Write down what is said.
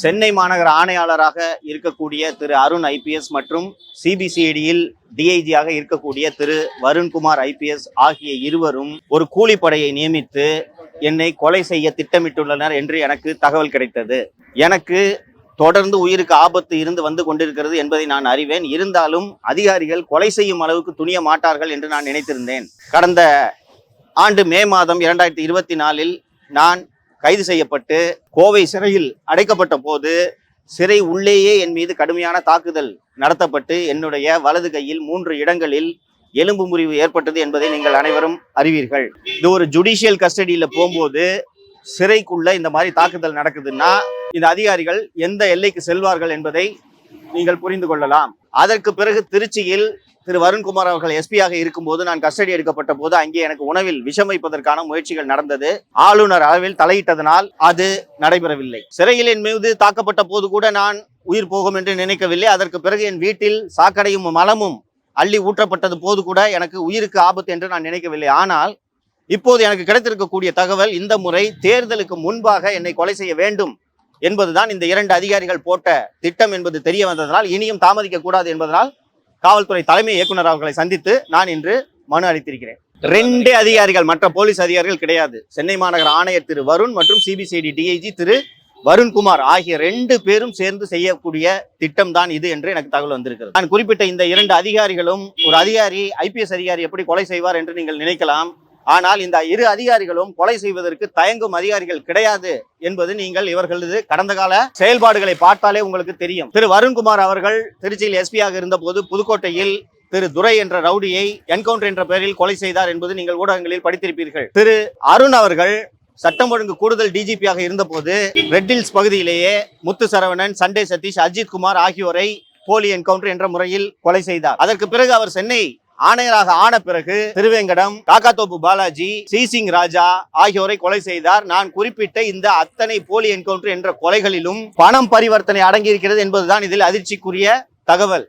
சென்னை மாநகர ஆணையாளராக இருக்கக்கூடிய திரு அருண் ஐபிஎஸ் மற்றும் சிபிசிஐடியில் டிஐஜியாக இருக்கக்கூடிய திரு வருண்குமார் ஐபிஎஸ் ஆகிய இருவரும் ஒரு கூலிப்படையை நியமித்து என்னை கொலை செய்ய திட்டமிட்டுள்ளனர் என்று எனக்கு தகவல் கிடைத்தது. எனக்கு தொடர்ந்து உயிருக்கு ஆபத்து இருந்து வந்து கொண்டிருக்கிறது என்பதை நான் அறிவேன். இருந்தாலும் அதிகாரிகள் கொலை செய்யும் அளவுக்கு துணிய மாட்டார்கள் என்று நான் நினைத்திருந்தேன். கடந்த ஆண்டு மே மாதம் இரண்டாயிரத்தி இருபத்தி நாலில் நான் கைது செய்யப்பட்டு கோவை சிறையில் அடைக்கப்பட்ட போது சிறை உள்ளேயே என் மீது கடுமையான தாக்குதல் நடத்தப்பட்டு என்னுடைய வலது கையில் மூன்று இடங்களில் எலும்பு முறிவு ஏற்பட்டது என்பதை நீங்கள் அனைவரும் அறிவீர்கள். இது ஒரு ஜுடிஷியல் கஸ்டடியில் போகும்போது சிறைக்குள்ள இந்த மாதிரி தாக்குதல் நடக்குதுன்னா இந்த அதிகாரிகள் எந்த எல்லைக்கு செல்வார்கள் என்பதை நீங்கள் புரிந்து கொள்ளலாம். அதற்கு பிறகு திருச்சியில் திரு வருண்குமார் அவர்கள் எஸ்பியாக இருக்கும்போது நான் கஸ்டடி எடுக்கப்பட்ட போது அங்கே எனக்கு உணவில் விஷம் வைப்பதற்கான முயற்சிகள் நடந்தது. ஆளுநர் அளவில் தலையிட்டதனால் அது நடைபெறவில்லை. சிறையில் என் மீது தாக்கப்பட்ட போது கூட நான் உயிர் போகும் என்று நினைக்கவில்லை. அதற்கு பிறகு என் வீட்டில் சாக்கடையும் மலமும் அள்ளி ஊற்றப்பட்டது போது கூட எனக்கு உயிருக்கு ஆபத்து என்று நான் நினைக்கவில்லை. ஆனால் இப்போது எனக்கு கிடைத்திருக்கக்கூடிய தகவல் இந்த முறை தேர்தலுக்கு முன்பாக என்னை கொலை செய்ய வேண்டும் என்பதுதான் இந்த இரண்டு அதிகாரிகள் போட்ட திட்டம் என்பது தெரிய வந்ததனால் இனியும் தாமதிக்க கூடாது என்பதனால் காவல்துறை தலைமை இயக்குனர் அவர்களை சந்தித்து நான் இன்று மனு அளித்திருக்கிறேன். ரெண்டு அதிகாரிகள் மற்ற போலீஸ் அதிகாரிகள் கிடையாது. சென்னை மாநகர ஆணையர் திரு வருண் மற்றும் சிபிசிஐடி டிஐஜி திரு வருண்குமார் ஆகிய ரெண்டு பேரும் சேர்ந்து செய்யக்கூடிய திட்டம் தான் இது என்று எனக்கு தகவல் வந்திருக்கிறது. நான் குறிப்பிட்ட இந்த இரண்டு அதிகாரிகளும் ஒரு அதிகாரி ஐபிஎஸ் அதிகாரி எப்படி கொலை செய்வார் என்று நீங்கள் நினைக்கலாம். ஆனால் இந்த இரு அதிகாரிகளும் கொலை செய்வதற்கு தயங்கும் அதிகாரிகள் கிடையாது என்பது நீங்கள் இவர்களது கடந்த கால செயல்பாடுகளை பார்த்தாலே உங்களுக்கு தெரியும். திரு வருண்குமார் அவர்கள் திருச்சியில் எஸ்பியாக இருந்தபோது புதுக்கோட்டையில் திரு துரை என்ற ரவுடியை என்கவுண்டர் என்ற பெயரில் கொலை செய்தார் என்பது நீங்கள் ஊடகங்களில் படித்திருப்பீர்கள். திரு அருண் அவர்கள் சட்டம் ஒழுங்கு கூடுதல் டிஜிபியாக இருந்தபோது ரெட்டில்ஸ் பகுதியிலேயே முத்து சரவணன் சண்டே சதீஷ் அஜித் குமார் ஆகியோரை போலி என்கவுண்டர் என்ற முறையில் கொலை செய்தார். அதற்கு பிறகு அவர் சென்னை ஆணையராக ஆன பிறகு திருவேங்கடம் காக்காத்தோப்பு பாலாஜி சிசிங் ராஜா ஆகியோரை கொலை செய்தார். நான் குறிப்பிட்ட இந்த அத்தனை போலி என்கவுண்டர் என்ற கொலைகளிலும் பணம் பரிவர்த்தனை அடங்கியிருக்கிறது என்பதுதான் இதில் அதிர்ச்சிக்குரிய தகவல்.